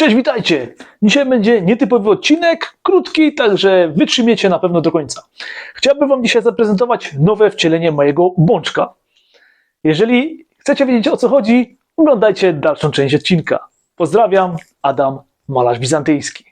Cześć, witajcie! Dzisiaj będzie nietypowy odcinek, krótki, także wytrzymiecie na pewno do końca. Chciałbym Wam dzisiaj zaprezentować nowe wcielenie mojego bączka. Jeżeli chcecie wiedzieć o co chodzi, oglądajcie dalszą część odcinka. Pozdrawiam, Adam Malarz Bizantyjski.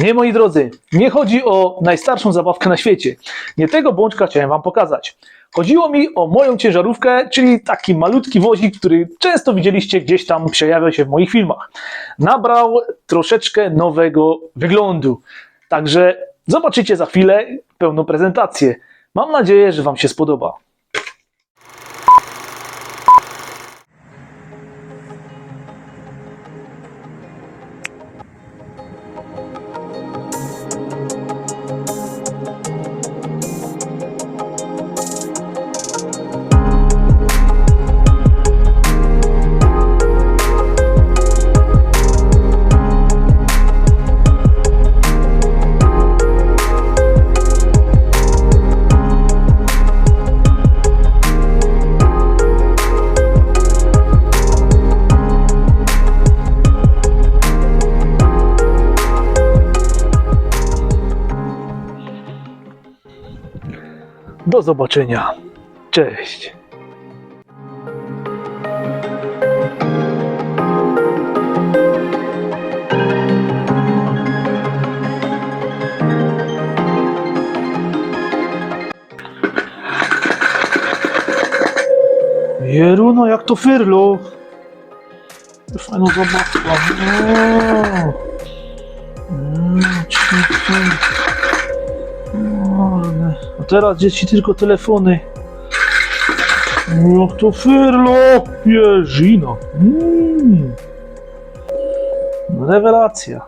Nie, moi drodzy, nie chodzi o najstarszą zabawkę na świecie. Nie tego bączka chciałem Wam pokazać. Chodziło mi o moją ciężarówkę, czyli taki malutki wozik, który często widzieliście gdzieś tam przejawia się w moich filmach. Nabrał troszeczkę nowego wyglądu. Także zobaczycie za chwilę pełną prezentację. Mam nadzieję, że Wam się spodoba. Do zobaczenia. Cześć. Jeruno, jak to fyrlo. Fajną zabawkę. Mm, a teraz dzieci tylko telefony. Jak to firlopieżina. Mm. Rewelacja.